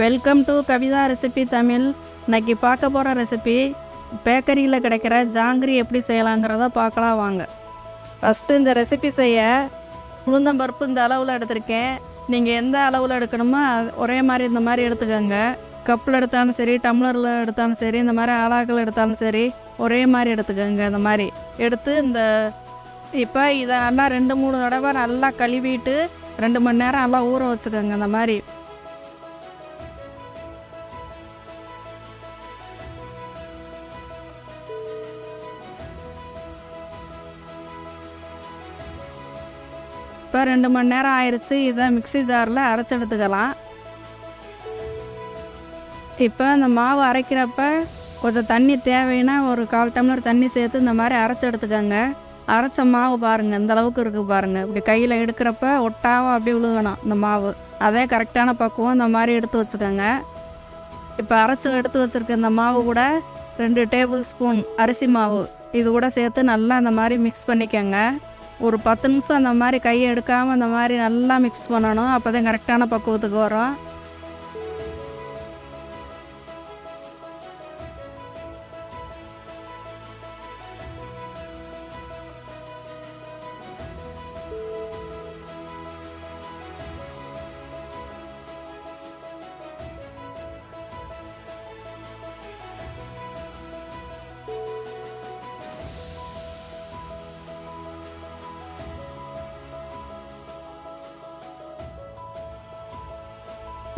Welcome to Kavitha recipe Tamil இன்றைக்கி பார்க்க போகிற ரெசிபி பேக்கரியில் கிடைக்கிற ஜாங்கிரி எப்படி செய்யலாங்கிறத பார்க்கலாம் வாங்க. ஃபஸ்ட்டு இந்த ரெசிபி செய்ய உளுந்தம்பருப்பு இந்த அளவில் எடுத்திருக்கேன். நீங்கள் எந்த அளவில் எடுக்கணுமோ அது ஒரே மாதிரி இந்த மாதிரி எடுத்துக்கோங்க. கப்பில் எடுத்தாலும் சரி டம்ளரில் எடுத்தாலும் சரி இந்த மாதிரி ஆளாக்கள் எடுத்தாலும் சரி ஒரே மாதிரி எடுத்துக்கோங்க இந்த மாதிரி. எடுத்து இந்த இப்போ இதை நல்லா ரெண்டு மூணு தடவை நல்லா கழுவிட்டு ரெண்டு மணி நேரம் நல்லா ஊற வச்சுக்கோங்க இந்த மாதிரி. இப்போ ரெண்டு மணி நேரம் ஆயிடுச்சு இதை மிக்ஸி ஜாரில் அரைச்சி எடுத்துக்கலாம். இப்போ இந்த மாவு அரைக்கிறப்ப கொஞ்சம் தண்ணி தேவைன்னா ஒரு கால் டம்ளர் தண்ணி சேர்த்து இந்த மாதிரி அரைச்சி எடுத்துக்கோங்க. அரைச்ச மாவு பாருங்கள் இந்த அளவுக்கு இருக்குது பாருங்கள் இப்படி கையில் எடுக்கிறப்ப ஒட்டாவும் அப்படியே விழுகணும் இந்த மாவு. அதே கரெக்டான பக்குவம் இந்த மாதிரி எடுத்து வச்சுக்கோங்க. இப்போ அரைச்சி எடுத்து வச்சுருக்க இந்த மாவு கூட ரெண்டு டேபிள் ஸ்பூன் அரிசி மாவு. இது கூட சேர்த்து நல்லா இந்த மாதிரி மிக்ஸ் பண்ணிக்கோங்க. ஒரு பத்து நிமிஷம் அந்த மாதிரி கையை எடுக்காமல் அந்த மாதிரி நல்லா மிக்ஸ் பண்ணணும். அப்போ தான் கரெக்டான பக்குவத்துக்கு வரும்.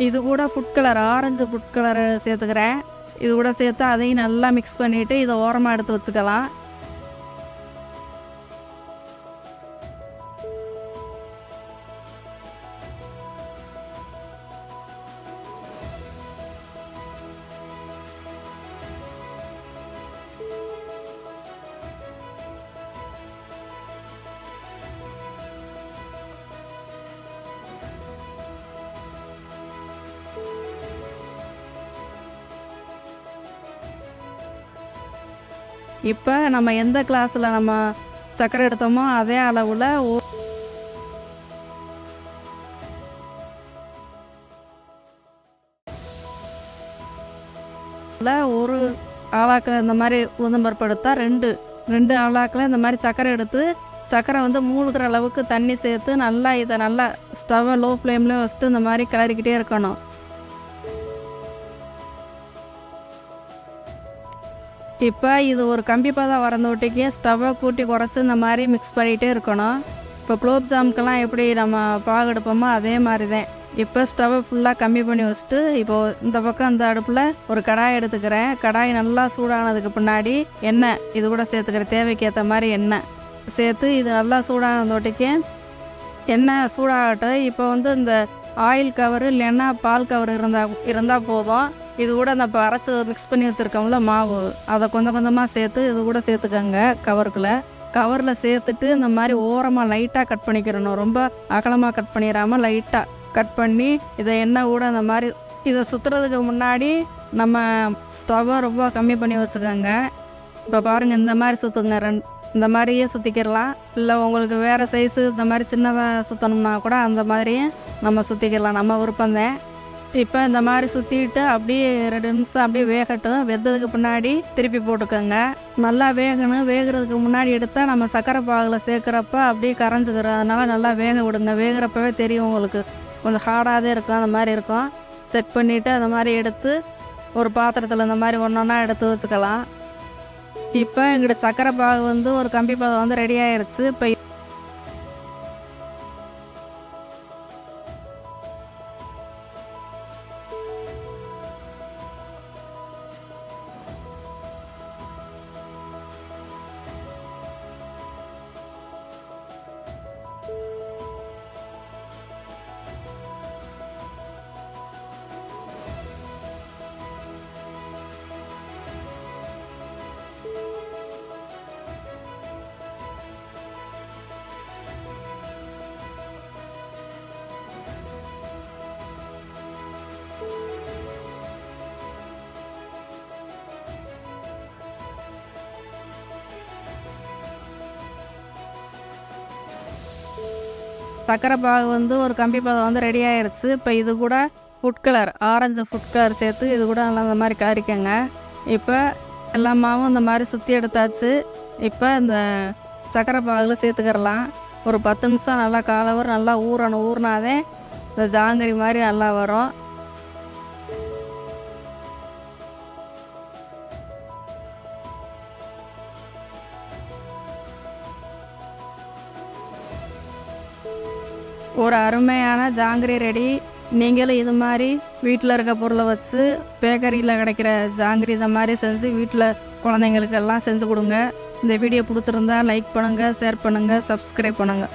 இது கூட food colour orange food colour சேர்த்துக்கிறேன். இது கூட சேர்த்து அதையும் நல்லா மிக்ஸ் பண்ணிவிட்டு இதை ஓரமாக எடுத்து வச்சுக்கலாம். இப்போ நம்ம எந்த கிளாஸில் நம்ம சர்க்கரை எடுத்தோமோ அதே அளவில் ஓ ஒரு ஆளாக்கில் இந்த மாதிரி உளுந்தம்பருப்பு எடுத்தால் ரெண்டு ரெண்டு ஆளாக்கில் இந்த மாதிரி சர்க்கரை எடுத்து சர்க்கரை வந்து மூழ்கிற அளவுக்கு தண்ணி சேர்த்து நல்லா இதை நல்லா ஸ்டவ்வை லோ ஃப்ளேமில் வச்சுட்டு இந்த மாதிரி கிளறிக்கிட்டே இருக்கணும். இப்போ இது ஒரு கம்பி பதம் வரந்தோட்டிக்கு ஸ்டவ்வை கூட்டி குறைச்சி இந்த மாதிரி மிக்ஸ் பண்ணிகிட்டே இருக்கணும். இப்போ குலோப் ஜாமுக்கெல்லாம் எப்படி நம்ம பாகு எடுப்போமோ அதே மாதிரி தான் இப்போ ஸ்டவ்வை ஃபுல்லாக கம்மி பண்ணி வச்சுட்டு இப்போது இந்த பக்கம் இந்த அடுப்பில் ஒரு கடாய் எடுத்துக்கிறேன். கடாய் நல்லா சூடானதுக்கு பின்னாடி எண்ணெய் இது கூட சேர்த்துக்கிறேன் தேவைக்கு ஏற்ற மாதிரி எண்ணெய். சேர்த்து இது நல்லா சூடானதோட்டிக்கு எண்ணெய் சூடாகட்டும். இப்போ வந்து இந்த ஆயில் கவர் இல்லைன்னா பால் கவர் இருந்தால் இருந்தால் போதும். இது கூட அந்த இப்போ அரைச்சி மிக்ஸ் பண்ணி வச்சுருக்கோம்ல மாவு. அதை கொஞ்சம் கொஞ்சமாக சேர்த்து இது கூட சேர்த்துக்கோங்க கவருக்குள்ளே. கவரில் சேர்த்துட்டு இந்த மாதிரி ஓரமாக லைட்டாக கட் பண்ணிக்கிறணும். ரொம்ப அகலமாக கட் பண்ணிடாமல் லைட்டாக கட் பண்ணி இதை எண்ணெய் கூட அந்த மாதிரி இதை சுற்றுறதுக்கு முன்னாடி நம்ம ஸ்டவ்வை ரொம்ப கம்மி பண்ணி வச்சுக்கோங்க. இப்போ பாருங்கள் இந்த மாதிரி சுற்றுங்க ரெண்டு இந்த மாதிரியே சுற்றிக்கிடலாம் இல்லை உங்களுக்கு வேறு சைஸு இந்த மாதிரி சின்னதாக சுற்றணும்னா கூட அந்த மாதிரியும் நம்ம சுற்றிக்கிடலாம் நம்ம விருப்பம்தான். இப்போ இந்த மாதிரி சுற்றிட்டு அப்படியே ரெண்டு நிமிஷம் அப்படியே வேகட்டும். வெந்ததுக்கு பின்னாடி திருப்பி போட்டுக்கோங்க. நல்லா வேகணும். வேகிறதுக்கு முன்னாடி எடுத்தால் நம்ம சக்கரை பாகில் சேர்க்குறப்ப அப்படியே கரைஞ்சிக்கிறதுனால நல்லா வேக விடுங்க. வேகிறப்பவே தெரியும் உங்களுக்கு. கொஞ்சம் ஹார்டாகவே இருக்கும். அந்த மாதிரி இருக்கும். செக் பண்ணிவிட்டு அந்த மாதிரி எடுத்து ஒரு பாத்திரத்தில் இந்த மாதிரி ஒன்று ஒன்றா எடுத்து வச்சுக்கலாம். இப்போ எங்கிட்ட சக்கரை பாகு வந்து ஒரு கம்பி பதம் வந்து ரெடி ஆயிடுச்சு இப்போ சக்கரை பாகு வந்து ஒரு கம்பி பதம் வந்து ரெடி ஆயிடுச்சு இப்போ இது கூட food colour orange food colour சேர்த்து இது கூட நல்லா அந்த மாதிரி கறிக்கங்க. இப்போ எல்லா மாவும் இந்த மாதிரி சுற்றி எடுத்தாச்சு. இப்போ இந்த சக்கரை பாகில் சேர்த்துக்கிறலாம். ஒரு பத்து நிமிஷம் நல்லா காலவர் நல்லா ஊறணும். ஊறினாதே இந்த ஜாங்கிரி மாதிரி நல்லா வரும். ஒரு அருமையான ஜாங்கிரி ரெடி. நீங்களும் இது மாதிரி வீட்டில் இருக்க பொருளை வச்சு பேக்கரியில் கிடைக்கிற ஜாங்கிரி இதை மாதிரி செஞ்சு வீட்டில் குழந்தைங்களுக்கெல்லாம் செஞ்சு கொடுங்க. இந்த வீடியோ பிடிச்சிருந்தா லைக் பண்ணுங்கள் ஷேர் பண்ணுங்கள் சப்ஸ்கிரைப் பண்ணுங்கள்